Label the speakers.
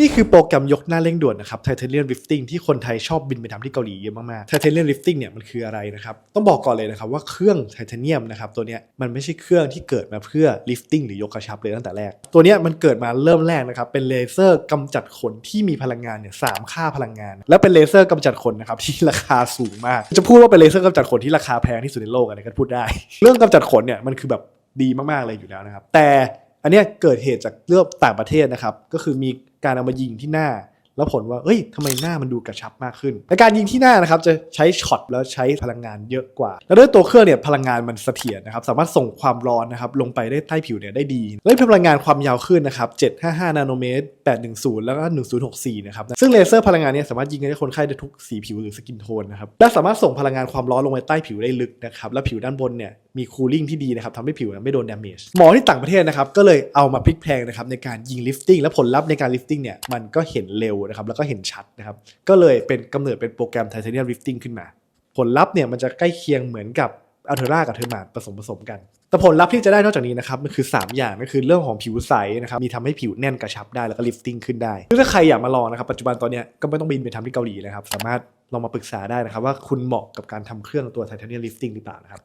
Speaker 1: นี่คือโปรแกรมยกหน้าเร่งด่วนนะครับ Titanium Lifting ที่คนไทยชอบบินไปทำที่เกาหลีเยอะมากๆ Titanium Lifting เนี่ยมันคืออะไรนะครับ ต้องบอกก่อนเลยนะครับว่าเครื่องไทเทเนียมนะครับตัวเนี้ยมันไม่ใช่เครื่องที่เกิดมาเพื่อ lifting หรือยกกระชับเลยตั้งแต่แรก ตัวเนี้ยมันเกิดมาเริ่มแรกนะครับ เป็นเลเซอร์กำจัดขนที่มีพลังงานเนี่ยสามค่าพลังงาน และเป็นเลเซอร์กำจัดขนนะครับที่ราคาสูงมาก จะพูดว่าเป็นเลเซอร์กำจัดขนที่ราคาแพงที่สุดในโลกอันนี้ก็พูดได้ เรื่องกำจัดขนเนี่ยมันคือแบบดีมากๆเลยอยู่แล้วนะครับแต่อันเนี้ยเกิดเหตุจากเรื่องต่างประเทศนะครับก็คือมี การเอามายิงที่หน้า แล้วผลว่าเอ้ยทำไมหน้ามันดูกระชับมากขึ้นและการยิงที่หน้านะครับจะใช้ช็อตแล้วใช้พลังงานเยอะกว่า แล้วด้วยตัวเครื่องเนี่ยพลังงานมันเสถียรนะครับสามารถส่งความร้อนนะครับลงไปได้ใต้ผิวเนี่ยได้ดีและพลังงานความยาวขึ้นนะครับ755 นาโนเมตร 810 แล้วก็ 1064 นะครับซึ่งเลเซอร์พลังงานเนี่ยสามารถยิงได้คนไข้ได้ทุกสีผิวหรือสกินโทนนะครับและสามารถส่งพลังงานความร้อนลงไปใต้ผิวได้ลึกนะครับและผิวด้านบนเนี่ย มีคูลิ่งที่ดีนะครับทำให้ผิวไม่โดนดาเมจหมอที่ต่างประเทศนะครับก็เลยเอามาพลิกแพลงนะครับในการยิงลิฟติ้งและผลลัพธ์ในการลิฟติ้งเนี่ยมันก็เห็นเร็วนะครับแล้วก็เห็นชัดนะครับก็เลยเป็นกำเนิดเป็นโปรแกรมไทเทเนียมลิฟติ้งขึ้นมา ผลลัพธ์เนี่ยมันจะใกล้เคียงเหมือนกับอัลเทอร่ากับเทอร์มาผสมผสมกัน แต่ผลลัพธ์ที่จะได้นอกจากนี้นะครับมันคือ 3 อย่างก็คือเรื่องของผิวใสนะครับมีทำให้ผิวแน่นกระชับได้แล้วก็ลิฟติ้งขึ้นได้ถ้าใครอยากมาลองนะครับปัจจุบันตอนนี้ก็ไม่ต้องบินไปทำที่เกาหลีนะครับสามารถลองมาปรึกษาได้นะครับว่าคุณเหมาะกับการทำเครื่องตัวไทเทเนียมลิฟติ้งหรือเปล่านะครับ